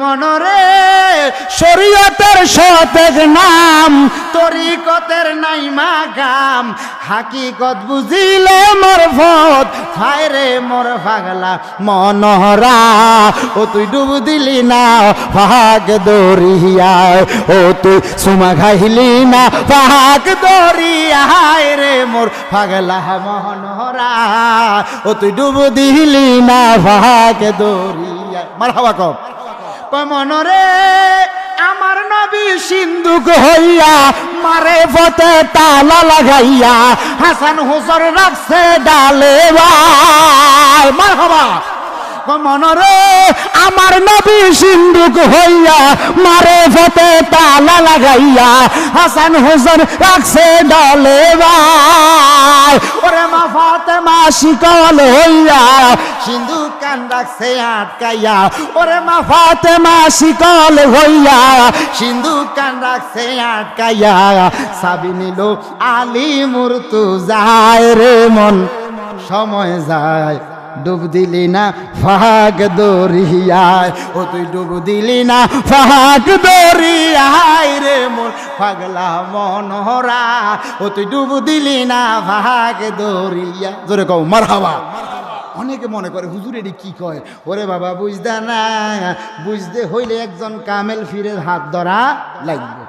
মনরে, শরীয়তের সতেজ নাম, তরিকতের নাইমা গাম হাকিকত বুঝিলে মোর ভত হায়রে মোর পাগলা মনহরা। ও তুই ডুব দিলি না ভাগ দরিয়ায় ও তুই সুমা খাইলি না ভাগ দরিয়ায় রে মোর পাগলা মনহরা। ও তুই ডুব দিলি না ভাগ দরিয়ায় মার হাওয়া কম। মনরে আমার নবী সিন্ধুক হইয়া মারে ফতে তালা লাগাইয়া হাসান হুসর রাখছে ডালে মার হবা মনরে আমার নবী সিন্ধুক হইয়া মারে ফতে তালা লাগাইয়া হাসান হুসন রাখছে ডালে ফাতেমা শিকল হইয়া সিন্ধু কান রাখছে, আটকাইয়া। ওরে মা ফাতেমা, শিকল হইয়া সিন্ধু কান রাখছে, আটকাইয়া। সাবি নিল, আলী মুরতু যায় রে মন, সময় যায়। ডুব দিলি না ফাগ দরিয়ায়। ও তুই ডুব দিলি না ফাগ দরিয়ায় রে মোর পাগলা মনোহরা। ও তুই ডুব দিলি না ফাগ দরিয়া। জোরে কও মার হাওয়া অনেকে মনে করে, হুজুর এটি কি কয়? ওরে বাবা, বুঝদা না বুঝতে হইলে একজন কামেল ফিরের হাত ধরা লাগবে।